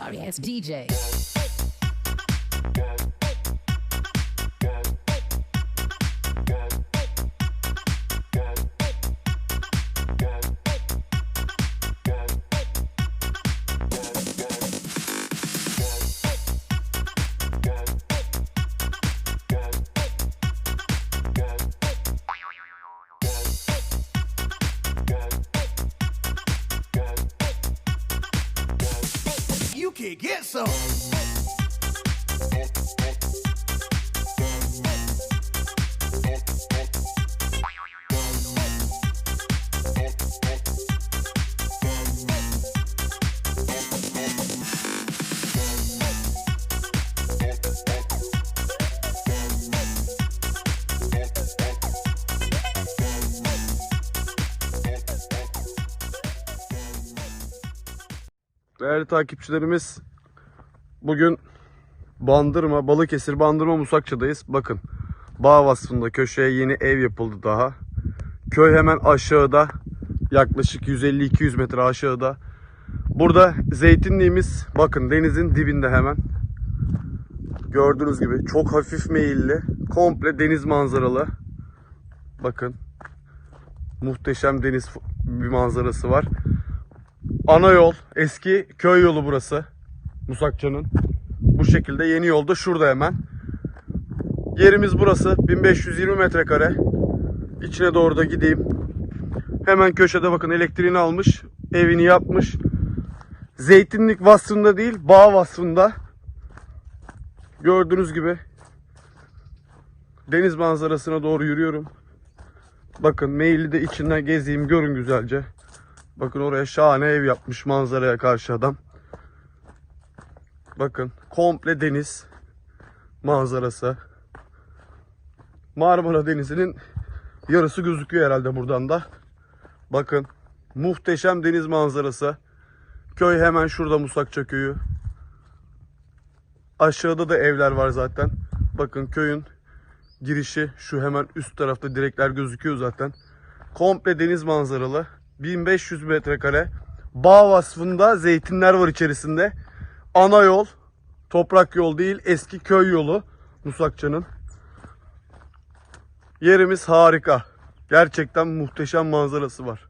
Sorry ass DJ. Can't get some. Değerli takipçilerimiz bugün Bandırma, Balıkesir Bandırma Musakçı'dayız. Bakın bağ vasfında köşeye yeni ev yapıldı daha. Köy hemen aşağıda yaklaşık 150-200 metre aşağıda. Burada zeytinliğimiz bakın denizin dibinde hemen. Gördüğünüz gibi çok hafif meyilli. Komple deniz manzaralı. Bakın. Muhteşem deniz bir manzarası var. Ana yol, eski köy yolu burası. Musakça'nın. Bu şekilde yeni yolda şurada hemen. Yerimiz burası. 1520 metrekare. İçine doğru da gideyim. Hemen köşede bakın elektriğini almış. Evini yapmış. Zeytinlik vasfında değil, bağ vasfında. Gördüğünüz gibi deniz manzarasına doğru yürüyorum. Bakın meyilli de içinden gezeyim görün güzelce. Bakın oraya şahane ev yapmış manzaraya karşı adam. Bakın komple deniz manzarası. Marmara Denizi'nin yarısı gözüküyor herhalde buradan da. Bakın muhteşem deniz manzarası. Köy hemen şurada Musakça köyü. Aşağıda da evler var zaten. Bakın köyün girişi şu hemen üst tarafta direkler gözüküyor zaten. Komple deniz manzaralı. 1500 metrekare. Bağ vasfında zeytinler var içerisinde. Ana yol. Toprak yol değil eski köy yolu. Musakça'nın. Yerimiz harika. Gerçekten muhteşem manzarası var.